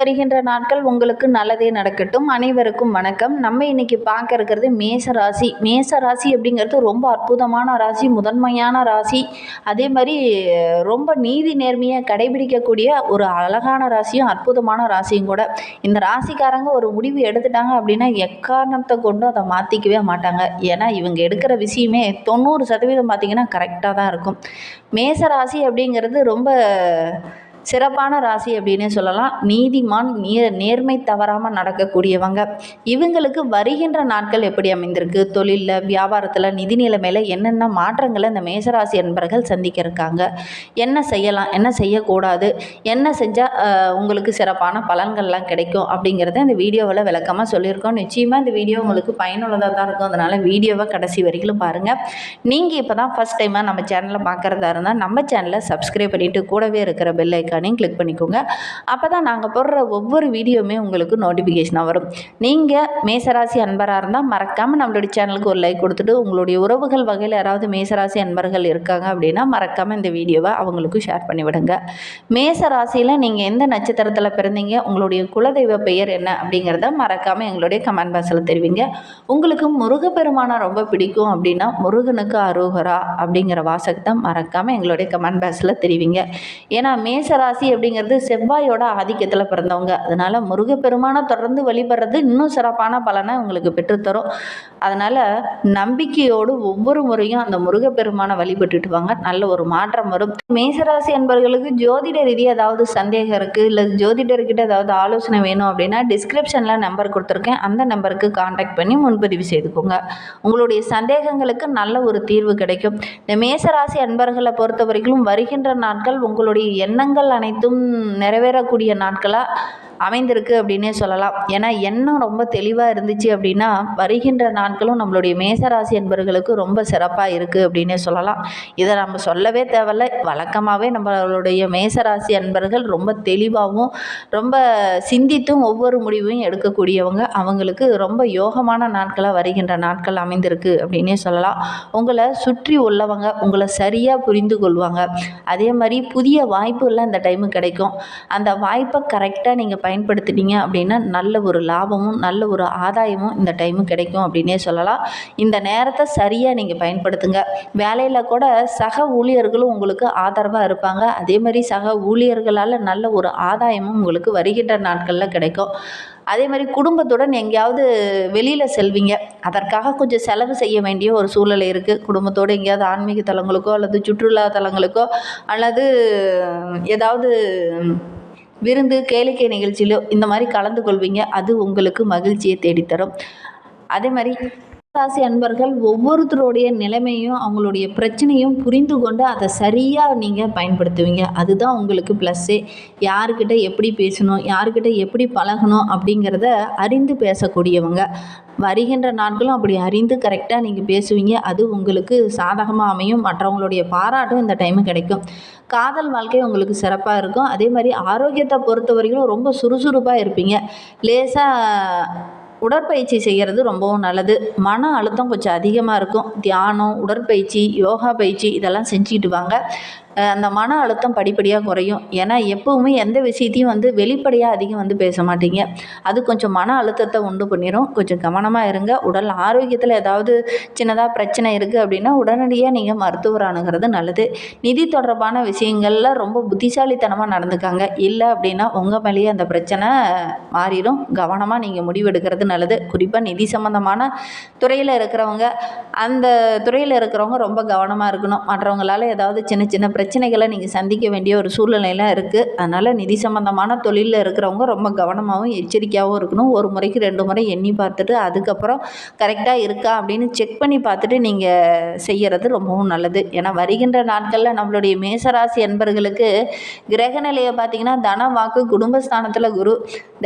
வருகின்ற நாட்கள் உங்களுக்கு நல்லதே நடக்கட்டும். அனைவருக்கும் வணக்கம். நம்ம இன்னைக்கு பார்க்க இருக்கிறது மேச ராசி. மேச ராசி அப்படிங்கிறது ரொம்ப அற்புதமான ராசி முதன்மையான ராசி. அதே மாதிரி ரொம்ப நீதி நேர்மையை கடைபிடிக்கக்கூடிய ஒரு அழகான ராசியும் அற்புதமான ராசியும் கூட. இந்த ராசிக்காரங்க ஒரு முடிவு எடுத்துட்டாங்க அப்படின்னா எக்காரணத்தை கொண்டு அதை மாற்றிக்கவே மாட்டாங்க. ஏன்னா இவங்க எடுக்கிற விஷயமே தொண்ணூறு சதவீதம் பார்த்திங்கன்னா கரெக்டாக தான் இருக்கும். மேச ராசி அப்படிங்கிறது ரொம்ப சிறப்பான ராசி அப்படின்னே சொல்லலாம். நீதிமான் நீ நேர்மை தவறாமல் நடக்கக்கூடியவங்க. இவங்களுக்கு வருகின்ற நாட்கள் எப்படி அமைந்திருக்கு? தொழிலில் வியாபாரத்தில் நிதி நிலைமையில் என்னென்ன மாற்றங்களை இந்த மேசராசி என்பர்கள் சந்திக்க இருக்காங்க என்ன செய்யலாம் என்ன செய்யக்கூடாது? என்ன செஞ்சால் உங்களுக்கு சிறப்பான பலன்கள்லாம் கிடைக்கும்? அப்படிங்கிறத இந்த வீடியோவில் விளக்கமாக சொல்லியிருக்கோம். நிச்சயமாக இந்த வீடியோ உங்களுக்கு பயனுள்ளதாக தான் இருக்கும். அதனால் வீடியோவை கடைசி வரைக்கும் பாருங்கள் நீங்கள் இப்போ தான் ஃபஸ்ட் டைமாக நம்ம சேனலில் பார்க்குறதா இருந்தால் நம்ம சேனலை சப்ஸ்கிரைப் பண்ணிவிட்டு கூடவே இருக்கிற பெல் ஐக்கானையும் கிளிக் பண்ணிக்கோங்க. அப்போ தான் நாங்கள் போடுற ஒவ்வொரு வீடியோவுமே உங்களுக்கு நோட்டிஃபிகேஷனாக வரும். நீங்கள் மேசராசி அன்பராக இருந்தால் மறக்காமல் நம்மளுடைய சேனலுக்கு ஒரு லைக் கொடுத்துட்டு உங்களுடைய உறவுகள் வகையில் யாராவது மேசராசி அன்பர்கள் இருக்காங்க அப்படின்னா மறக்காமல் இந்த வீடியோவை அவங்களுக்கும் ஷேர் பண்ணிவிடுங்க மேச ராசியில் நீங்கள் எந்த நட்சத்திரத்தில் பிறந்தீங்க உங்களுடைய குலதெய்வ பெயர் என்ன அப்படிங்கிறத மறக்காமல் எங்களுடைய கமெண்ட் பாக்ஸில் தெரிவிங்க. உங்களுக்கு முருகப்பெருமானை ரொம்ப பிடிக்கும் அப்படின்னா முருகனுக்கு அரோகரா அப்படிங்கிற வாசகத்தை மறக்காமல் எங்களுடைய கமெண்ட் பாக்ஸில் தெரிவிங்க. ஏன்னா மேச ராசி அப்படிங்கிறது செவ்வாயோட ஆதிக்கத்தில் பிறந்தவங்க. அதனால் முருகப்பெருமானை தொடர்ந்து வழிபடுறது இன்னும் சிறப்பான பலனை உங்களுக்கு பெற்றுத்தரும். அதனால் நம்பிக்கையோடு ஒவ்வொரு முறையும் அந்த முருகப்பெருமானை வழிபட்டுட்டு வாங்க. நல்ல ஒரு மாற்றம் வரும். மேசராசி என்பவர்களுக்கு ஜோதிட ரீதியாக ஏதாவது சந்தேகம் இருக்குது இல்லை ஜோதிடர்கிட்ட ஏதாவது ஆலோசனை வேணும் அப்படின்னா டிஸ்கிரிப்ஷனில் நம்பர் கொடுத்துருக்கேன். அந்த நம்பருக்கு காண்டாக்ட் பண்ணி முன்பதிவு செய்துக்கோங்க. உங்களுடைய சந்தேகங்களுக்கு நல்ல ஒரு தீர்வு கிடைக்கும். இந்த மேசராசி அன்பர்களை பொறுத்த வரைக்கும் வருகின்ற நாட்கள் உங்களுடைய எண்ணங்கள் அனைத்தும் நிறைவேறக்கூடிய நாட்களாக அமைந்திருக்கு அப்படின்னே சொல்லலாம். ஏன்னா எண்ணம் ரொம்ப தெளிவாக இருந்துச்சு அப்படின்னா வருகின்ற நாட்களும் நம்மளுடைய மேசராசி என்பர்களுக்கு ரொம்ப சிறப்பாக இருக்குது அப்படின்னே சொல்லலாம். இதை நம்ம சொல்லவே தேவையில்ல. வழக்கமாகவே நம்மளுடைய மேசராசி அன்பர்கள் ரொம்ப தெளிவாகவும் ரொம்ப சிந்தித்தும் ஒவ்வொரு முடிவையும் எடுக்கக்கூடியவங்க. அவங்களுக்கு ரொம்ப யோகமான நாட்களாக வருகின்ற நாட்கள் அமைந்திருக்கு அப்படின்னே சொல்லலாம். உங்களை சுற்றி உள்ளவங்க உங்களை சரியாக புரிந்து கொள்வாங்க. அதே மாதிரி புதிய வாய்ப்புகள்லாம் இந்த டைமு கிடைக்கும். அந்த வாய்ப்பை கரெக்டாக நீங்கள் பயன்படுத்திட்டீங்க அப்படின்னா நல்ல ஒரு லாபமும் நல்ல ஒரு ஆதாயமும் இந்த டைமும் கிடைக்கும் அப்படின்னே சொல்லலாம். இந்த நேரத்தை சரியாக நீங்கள் பயன்படுத்துங்க. வேலையில் கூட சக ஊழியர்களும் உங்களுக்கு ஆதரவாக இருப்பாங்க. அதே மாதிரி சக ஊழியர்களால் நல்ல ஒரு ஆதாயமும் உங்களுக்கு வருகின்ற நாட்களில் கிடைக்கும். அதே மாதிரி குடும்பத்துடன் எங்கேயாவது வெளியில் செல்வீங்க. அதற்காக கொஞ்சம் செலவு செய்ய வேண்டிய ஒரு சூழ்நிலை இருக்குது குடும்பத்தோடு எங்கேயாவது ஆன்மீக தலங்களுக்கோ அல்லது சுற்றுலா தலங்களுக்கோ அல்லது ஏதாவது விருந்து கேளிக்கை நிகழ்ச்சியிலோ இந்த மாதிரி கலந்து கொள்வீங்க அது உங்களுக்கு மகிழ்ச்சியை தேடித்தரும். அதே மாதிரி ராசி அன்பர்கள் ஒவ்வொருத்தருடைய நிலைமையும் அவங்களுடைய பிரச்சனையும் புரிந்து கொண்டு அதை சரியாக நீங்கள் பயன்படுத்துவீங்க. அதுதான் உங்களுக்கு ப்ளஸ்ஸே யாருக்கிட்ட எப்படி பேசணும் யாருக்கிட்ட எப்படி பழகணும் அப்படிங்கிறத அறிந்து பேசக்கூடியவங்க. வருகின்ற நாட்களும் அப்படி அறிந்து கரெக்டாக நீங்கள் பேசுவீங்க. அது உங்களுக்கு சாதகமாக அமையும். மற்றவங்களுடைய பாராட்டும் இந்த டைமு கிடைக்கும். காதல் வாழ்க்கை உங்களுக்கு சிறப்பாக இருக்கும். அதே மாதிரி ஆரோக்கியத்தை பொறுத்த வரைக்கும் ரொம்ப சுறுசுறுப்பாக இருப்பீங்க. லேசாக உடற்பயிற்சி செய்கிறது ரொம்பவும் நல்லது. மன அழுத்தம் கொஞ்சம் அதிகமாக இருக்கும். தியானம் உடற்பயிற்சி யோகா பயிற்சி இதெல்லாம் செஞ்சுக்கிட்டு வாங்க. அந்த மன அழுத்தம் படிப்படியாக குறையும். ஏன்னா எப்போவுமே எந்த விஷயத்தையும் வந்து வெளிப்படையாக அதிகம் வந்து பேச மாட்டீங்க. அது கொஞ்சம் மன அழுத்தத்தை உண்டு பண்ணிடும் கொஞ்சம் கவனமாக இருங்க. உடல் ஆரோக்கியத்தில் ஏதாவது சின்னதாக பிரச்சனை இருக்குது அப்படின்னா உடனடியாக நீங்கள் மருத்துவர் அணுகிறது நல்லது. நிதி தொடர்பான விஷயங்களில் ரொம்ப புத்திசாலித்தனமாக நடந்துக்காங்க. இல்லை அப்படின்னா உங்கள் மேலேயே அந்த பிரச்சனை மாறிடும் கவனமாக நீங்கள் முடிவெடுக்கிறது நல்லது. குறிப்பாக நிதி சம்மந்தமான துறையில் இருக்கிறவங்க அந்த துறையில் இருக்கிறவங்க ரொம்ப கவனமாக இருக்கணும். மற்றவங்களால் ஏதாவது சின்ன சின்ன பிரச்சனை பிரச்சனைகளை நீங்கள் சந்திக்க வேண்டிய ஒரு சூழ்நிலையெல்லாம் இருக்குது அதனால் நிதி சம்மந்தமான தொழிலில் இருக்கிறவங்க ரொம்ப கவனமாகவும் எச்சரிக்கையாகவும் இருக்கணும். ஒரு முறைக்கு ரெண்டு முறை எண்ணி பார்த்துட்டு அதுக்கப்புறம் கரெக்டாக இருக்கா அப்படின்னு செக் பண்ணி பார்த்துட்டு நீங்கள் செய்கிறது ரொம்பவும் நல்லது. ஏன்னா வருகின்ற நாட்களில் நம்மளுடைய மேசராசி என்பர்களுக்கு கிரகநிலையை பார்த்தீங்கன்னா தன வாக்கு குடும்பஸ்தானத்தில் குரு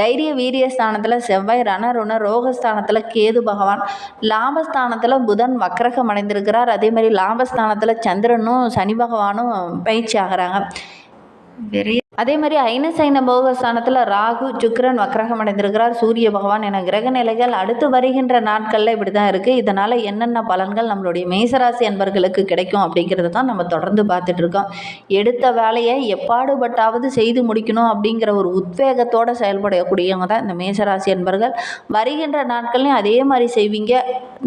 தைரிய வீரிய ஸ்தானத்தில் செவ்வாய் ரணருண ரோகஸ்தானத்தில் கேது பகவான் லாபஸ்தானத்தில் புதன் வக்ரகம் அடைந்திருக்கிறார். அதே மாதிரி லாபஸ்தானத்தில் சந்திரனும் சனி பகவானும் பயிற்சி ஆகிறாங்க. நிறைய அதே மாதிரி ஐனசைன போகஸ்தானத்தில் ராகு சுக்கிரன் வக்கரகம் அடைந்திருக்கிறார். சூரிய பகவான் என கிரக நிலைகள் அடுத்து வருகின்ற நாட்களில் இப்படி தான் இருக்குது இதனால் என்னென்ன பலன்கள் நம்மளுடைய மேசராசி அன்பர்களுக்கு கிடைக்கும் அப்படிங்கிறத தான் நம்ம தொடர்ந்து பார்த்துட்ருக்கோம் எடுத்த வேலையை எப்பாடுபட்டாவது செய்து முடிக்கணும் அப்படிங்கிற ஒரு உத்வேகத்தோடு செயல்படக்கூடியவங்க தான் இந்த மேசராசி அன்பர்கள். வருகின்ற நாட்கள்லையும் அதே மாதிரி செய்வீங்க.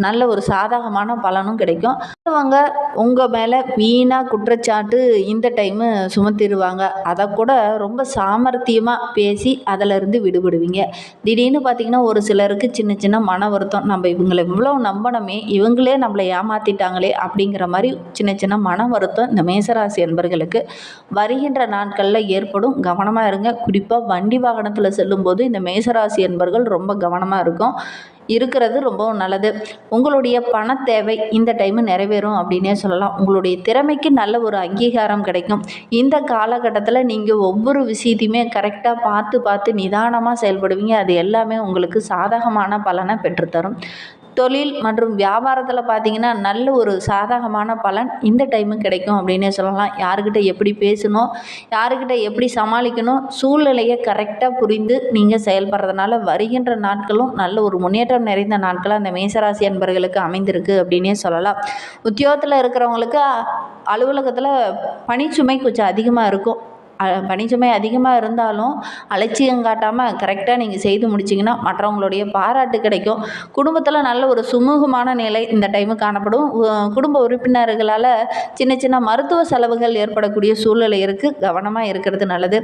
நல்ல ஒரு சாதகமான பலனும் கிடைக்கும். அவங்க உங்கள் மேலே வீணாக குற்றச்சாட்டு இந்த டைமு சுமத்திடுவாங்க. அதை கூட ரொம்ப சாமர்த்தியமாக பேசி அதிலிருந்து விடுபடுவீங்க. திடீர்னு பார்த்தீங்கன்னா ஒரு சிலருக்கு சின்ன சின்ன மன வருத்தம் நம்ம இவங்களை இவ்வளோ நம்பணுமே இவங்களே நம்மளை ஏமாற்றிட்டாங்களே அப்படிங்கிற மாதிரி சின்ன சின்ன மன வருத்தம் இந்த மேசராசி என்பர்களுக்கு வருகின்ற நாட்களில் ஏற்படும். கவனமாக இருங்க. குறிப்பாக வண்டி வாகனத்தில் செல்லும்போது இந்த மேசராசி என்பர்கள் ரொம்ப கவனமாக இருக்கும். இருக்கிறது ரொம்பவும் நல்லது. உங்களுடைய பண தேவை இந்த டைமு நிறைவேறும் அப்படின்னே சொல்லலாம். உங்களுடைய திறமைக்கு நல்ல ஒரு அங்கீகாரம் கிடைக்கும். இந்த காலகட்டத்தில் நீங்கள் ஒவ்வொரு விஷயத்தையுமே கரெக்டாக பார்த்து பார்த்து நிதானமாக செயல்படுவீங்க. அது எல்லாமே உங்களுக்கு சாதகமான பலனை பெற்றுத்தரும். தொழில் மற்றும் வியாபாரத்தில் பார்த்தீங்கன்னா நல்ல ஒரு சாதகமான பலன் இந்த டைமு கிடைக்கும் அப்படின்னே சொல்லலாம். யாருக்கிட்ட எப்படி பேசணும் யாருக்கிட்ட எப்படி சமாளிக்கணும் சூழ்நிலையை கரெக்டாக புரிந்து நீங்கள் செயல்படுறதுனால வருகின்ற நாட்களும் நல்ல ஒரு முன்னேற்றம் நிறைந்த நாட்களாக அந்த மேசராசி அன்பர்களுக்கு அமைந்திருக்கு அப்படின்னே சொல்லலாம். உத்தியோகத்தில் இருக்கிறவங்களுக்கு அலுவலகத்தில் பணிச்சுமை கொஞ்சம் அதிகமாக இருக்கும். பணிச்சுமை அதிகமாக இருந்தாலும் அலட்சியம் காட்டாமல் கரெக்டாக நீங்கள் செய்து முடிச்சிங்கன்னா மற்றவங்களுடைய பாராட்டு கிடைக்கும். குடும்பத்தில் நல்ல ஒரு சுமூகமான நிலை இந்த டைமு காணப்படும். குடும்ப உறுப்பினர்களால் சின்ன சின்ன மருத்துவ செலவுகள் ஏற்படக்கூடிய சூழ்நிலை இருக்குது கவனமாக இருக்கிறது நல்லது.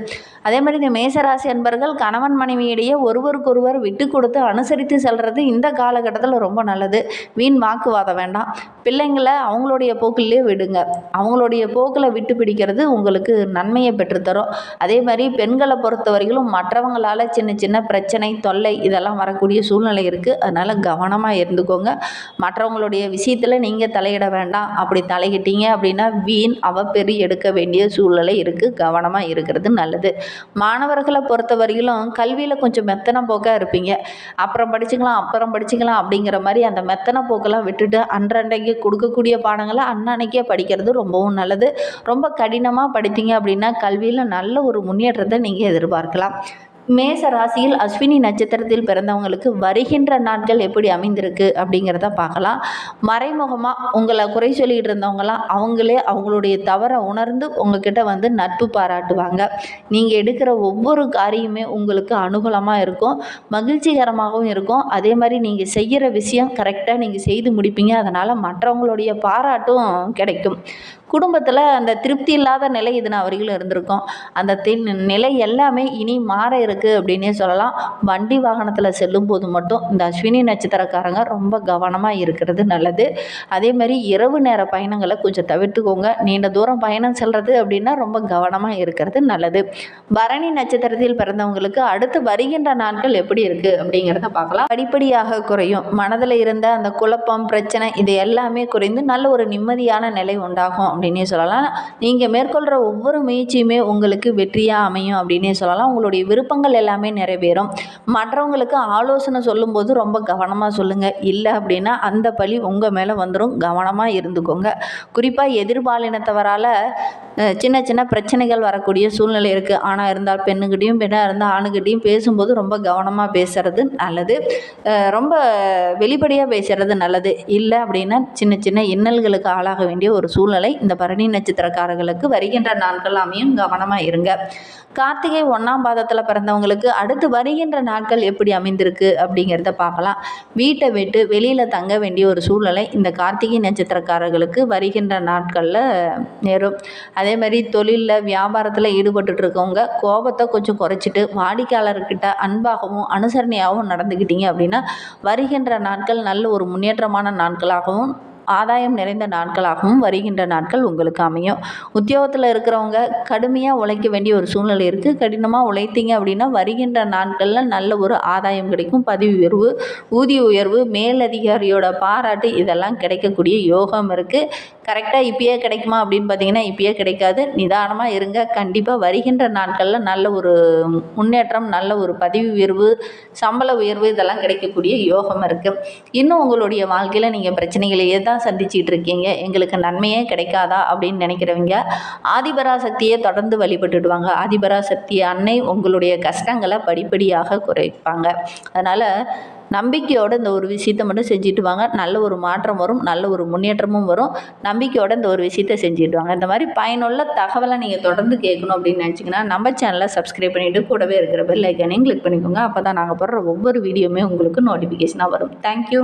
அதே மாதிரி இந்த மேசராசி அன்பர்கள் கணவன் மனைவியிடையே ஒருவருக்கொருவர் விட்டு கொடுத்து அனுசரித்து செல்வது இந்த காலகட்டத்தில் ரொம்ப நல்லது. வீண் வாக்குவாதம் வேண்டாம். பிள்ளைங்களை அவங்களுடைய போக்கிலே விடுங்க. அவங்களுடைய போக்கில் விட்டு பிடிக்கிறது உங்களுக்கு நன்மையை பெற்று தரும் அதே மாதிரி பெண்களை பொறுத்த வரைக்கும் மற்றவங்களால் சின்ன சின்ன பிரச்சனை தொல்லை இதெல்லாம் வரக்கூடிய சூழ்நிலை இருக்குது அதனால் கவனமாக இருந்துக்கோங்க. மற்றவங்களுடைய விஷயத்தில் நீங்கள் தலையிட வேண்டாம். அப்படி தலையிட்டீங்க அப்படின்னா வீண் அவப்பெறி எடுக்க வேண்டிய சூழ்நிலை இருக்குது கவனமாக இருக்கிறது நல்லது. மாணவர்களை பொறுத்த வரையிலும் கல்வியில் கொஞ்சம் மெத்தனை போக்காக இருப்பீங்க. அப்புறம் படிச்சுக்கலாம் அப்புறம் படிச்சுக்கலாம் அப்படிங்கிற மாதிரி அந்த மெத்தனை போக்கெல்லாம் விட்டுட்டு அன்றன்றைக்கு கொடுக்கக்கூடிய பாடங்களை அன்னன்னைக்கே படிக்கிறது ரொம்பவும் நல்லது. ரொம்ப கடினமாக படித்தீங்க அப்படின்னா கல்வி துறையில் நல்ல ஒரு முன்னேற்றத்தை நீங்கள் எதிர்பார்க்கலாம். மேச ராசியில் அஸ்வினி நட்சத்திரத்தில் பிறந்தவங்களுக்கு வருகின்ற நாட்கள் எப்படி அமைந்திருக்கு அப்படிங்கிறத பார்க்கலாம். மறைமுகமாக உங்களை குறை சொல்லிகிட்டு இருந்தவங்களாம் அவங்களே அவங்களுடைய தவறை உணர்ந்து உங்ககிட்ட வந்து நட்பு பாராட்டுவாங்க. நீங்கள் எடுக்கிற ஒவ்வொரு காரியமே உங்களுக்கு அனுகூலமாக இருக்கும். மகிழ்ச்சிகரமாகவும் இருக்கும். அதே மாதிரி நீங்கள் செய்கிற விஷயம் கரெக்டாக நீங்கள் செய்து முடிப்பீங்க. அதனால் மற்றவங்களுடைய பாராட்டும் கிடைக்கும். குடும்பத்தில் அந்த திருப்தி இல்லாத நிலை இது நான் வரைக்கும் இருந்திருக்கும். அந்த நிலை எல்லாமே இனி மாற இருக்குது அப்படின்னே சொல்லலாம். வண்டி வாகனத்தில் செல்லும் போது மட்டும் இந்த அஸ்வினி நட்சத்திரக்காரங்க ரொம்ப கவனமாக இருக்கிறது நல்லது. அதே மாதிரி இரவு நேர பயணங்களை கொஞ்சம் தவிர்த்துக்கோங்க. நீண்ட தூரம் பயணம் செல்வது அப்படின்னா ரொம்ப கவனமாக இருக்கிறது நல்லது. பரணி நட்சத்திரத்தில் பிறந்தவங்களுக்கு அடுத்து வருகின்ற நாட்கள் எப்படி இருக்குது அப்படிங்கிறத பார்க்கலாம். படிப்படியாக குறையும். மனதில் இருந்த அந்த குழப்பம் பிரச்சனை இது எல்லாமே குறைந்து நல்ல ஒரு நிம்மதியான நிலை உண்டாகும் அப்படின்னே சொல்லலாம். நீங்கள் மேற்கொள்கிற ஒவ்வொரு முயற்சியுமே உங்களுக்கு வெற்றியாக அமையும் அப்படின்னே சொல்லலாம். உங்களுடைய விருப்பங்கள் எல்லாமே நிறைவேறும். மற்றவங்களுக்கு ஆலோசனை சொல்லும்போது ரொம்ப கவனமாக சொல்லுங்கள் இல்லை அப்படின்னா அந்த பழி உங்கள் மேலே வந்துடும் கவனமாக இருந்துக்கோங்க. குறிப்பாக எதிர்பாலினத்தவரால் சின்ன சின்ன பிரச்சனைகள் வரக்கூடிய சூழ்நிலை இருக்குது ஆணாக இருந்தால் பெண்ணுக்கிட்டையும் பெண்ணாக இருந்தால் ஆணுக்கிட்டையும் பேசும்போது ரொம்ப கவனமாக பேசுகிறது நல்லது. ரொம்ப வெளிப்படையாக பேசுகிறது நல்லது. இல்லை அப்படின்னா சின்ன சின்ன இன்னல்களுக்கு ஆளாக வேண்டிய ஒரு சூழ்நிலை இந்த பரணி நட்சத்திரக்காரர்களுக்கு வருகின்ற நாட்கள் அமையும். கவனமாக இருங்க. கார்த்திகை ஒன்றாம் பாதத்தில் பிறந்தவங்களுக்கு அடுத்து வருகின்ற நாட்கள் எப்படி அமைந்திருக்கு அப்படிங்கிறத பார்க்கலாம். வீட்டை விட்டு வெளியில் தங்க வேண்டிய ஒரு சூழ்நிலை இந்த கார்த்திகை நட்சத்திரக்காரர்களுக்கு வருகின்ற நாட்களில் நேரும். அதே மாதிரி தொழிலில் வியாபாரத்தில் ஈடுபட்டு இருக்கவங்க கோபத்தை கொஞ்சம் குறைச்சிட்டு வாடிக்கையாளர்கிட்ட அன்பாகவும் அனுசரணையாகவும் நடந்துக்கிட்டீங்க அப்படின்னா வருகின்ற நாட்கள் நல்ல ஒரு முன்னேற்றமான நாட்களாகவும் ஆதாயம் நிறைந்த நாட்களாகவும் வருகின்ற நாட்கள் உங்களுக்கு அமையும். உத்தியோகத்தில் இருக்கிறவங்க கடுமையாக உழைக்க வேண்டிய ஒரு சூழ்நிலை இருக்குது கடினமாக உழைத்தீங்க அப்படின்னா வருகின்ற நாட்களில் நல்ல ஒரு ஆதாயம் கிடைக்கும். பதவி உயர்வு ஊதிய உயர்வு மேலதிகாரியோட பாராட்டு இதெல்லாம் கிடைக்கக்கூடிய யோகம் இருக்குது கரெக்டாக இப்பயே கிடைக்குமா அப்படின்னு பார்த்தீங்கன்னா இப்பயே கிடைக்காது. நிதானமாக இருங்க. கண்டிப்பாக வருகின்ற நாட்களில் நல்ல ஒரு முன்னேற்றம் நல்ல ஒரு பதவி உயர்வு சம்பள உயர்வு இதெல்லாம் கிடைக்கக்கூடிய யோகம் இருக்குது இன்னும் உங்களுடைய வாழ்க்கையில் நீங்கள் பிரச்சனைகளையே தான் சந்திச்சிட்டு இருக்கீங்க. எங்களுக்கு நன்மையே கிடைக்காதா அப்படின்னு நினைக்கிறவங்க ஆதிபராசக்தியை தொடர்ந்து வழிபட்டுடுவாங்க. ஆதிபராசக்தி அன்னை உங்களுடைய கஷ்டங்களை படிப்படியாக குறைப்பாங்க. அதனால் நம்பிக்கையோடு இந்த ஒரு விஷயத்தை மட்டும் செஞ்சுட்டு வாங்க. நல்ல ஒரு மாற்றம் வரும் நல்ல ஒரு முன்னேற்றமும் வரும். நம்பிக்கையோடு இந்த ஒரு விஷயத்தை செஞ்சுட்டு வாங்க. இந்த மாதிரி பயனுள்ள தகவலை நீங்கள் தொடர்ந்து கேட்கணும் அப்படின்னு நினச்சிங்கன்னா நம்ம சேனலை சப்ஸ்கிரைப் பண்ணிவிட்டு கூடவே இருக்கிற பெல் ஐக்கானையும் கிளிக் பண்ணிக்கோங்க. அப்போ தான் நாங்கள் போடுற ஒவ்வொரு வீடியோவுமே உங்களுக்கு நோட்டிஃபிகேஷனாக வரும். தேங்க்யூ